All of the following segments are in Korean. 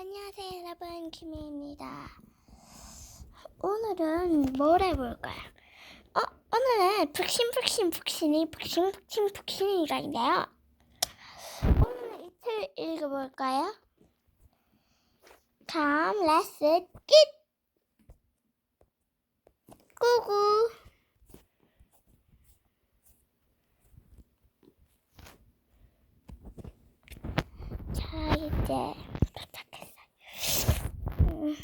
안녕하세요 여러분 김혜입니다 오늘은 뭘 해볼까요? 어? 오늘은 푹신푹신 푹신이가인데요 오늘은 이책 읽어볼까요? 다음 레슨 끝! 꾸구 자 이제 도착했어요 음.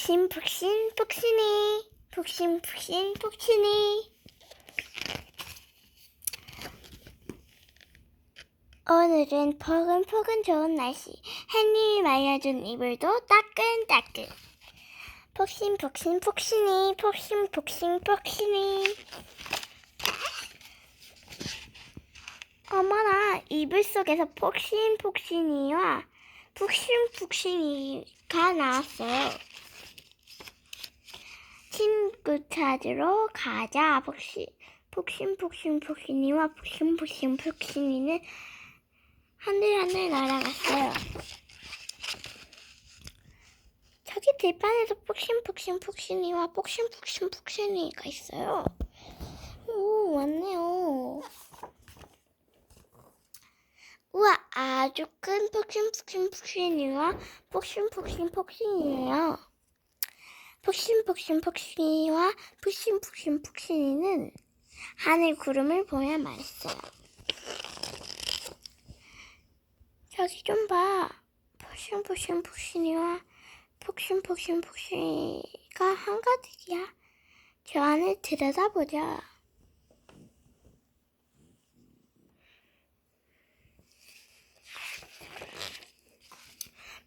푹신 푹신 푹신이. 푹신 푹신 푹신이. 오늘은 포근포근 좋은 날씨. 햇님이 말려준 이불도 따끈따끈. 폭신이. 폭신 폭신 폭신이. 어머나 이불 속에서 폭신폭신이와 푹신푹신이가 나왔어요. 친구 찾으러 가자. 폭신 폭신 폭신 폭신이와 푹신푹신폭신이는 하늘하늘 날아갔어요. 저기 들판에도 폭신 폭신 폭신이와 폭신 폭신 폭신이가 있어요. 오, 왔네요. 우와, 아주 큰 폭신 폭신 폭신이와 폭신 폭신 폭신이에요. 폭신폭신폭신이와 폭신폭신폭신이는 하늘 구름을 보며 말했어요. 저기 좀 봐. 폭신폭신폭신이와 폭신폭신폭신이가 한가득이야. 저 안을 들여다보자.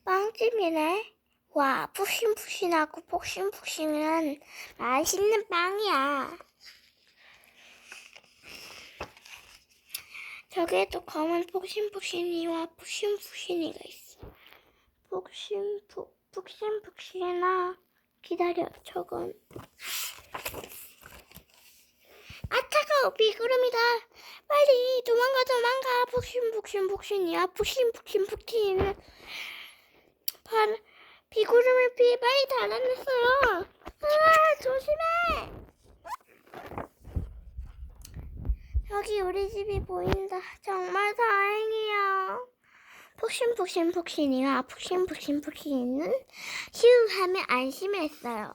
빵집이네. 와, 푹신푹신하고 폭신폭신한 맛있는 빵이야. 저기에도 검은 폭신폭신이와 푹신푹신이가 있어. 폭신푹, 푹신푹신아. 기다려, 저건. 아, 차가워, 비구름이다. 빨리 도망가, 도망가. 폭신폭신폭신이야. 푹신푹신폭신이는 발, 비구름을 피해 빨리 달아냈어요. 아, 조심해. 여기 우리 집이 보인다. 정말 다행이야. 폭신폭신폭신이와 폭신폭신폭신이는 휴 하면 안심했어요.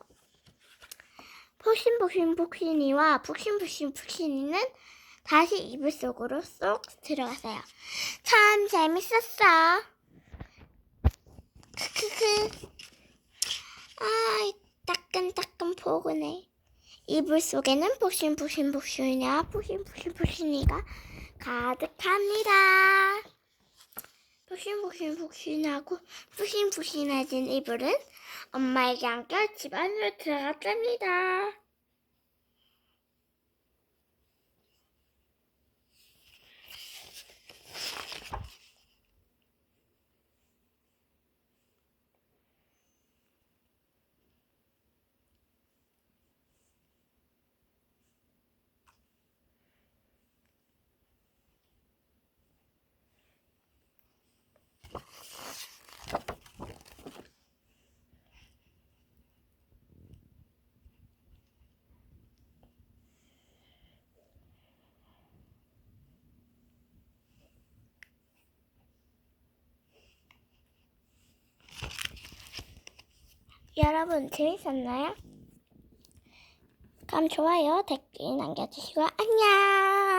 폭신폭신폭신이와 폭신폭신폭신이는 다시 이불 속으로 쏙 들어갔어요. 참 재밌었어. 크크크. 아, 이 따끈따끈 포근해. 이불 속에는 폭신폭신폭신이와 폭신폭신폭신이가 가득합니다. 폭신폭신폭신하고 푹신푹신해진 이불은 엄마에게 안겨 집 안으로 들어갔답니다. 여러분 재밌었나요? 그럼 좋아요, 댓글 남겨주시고 안녕!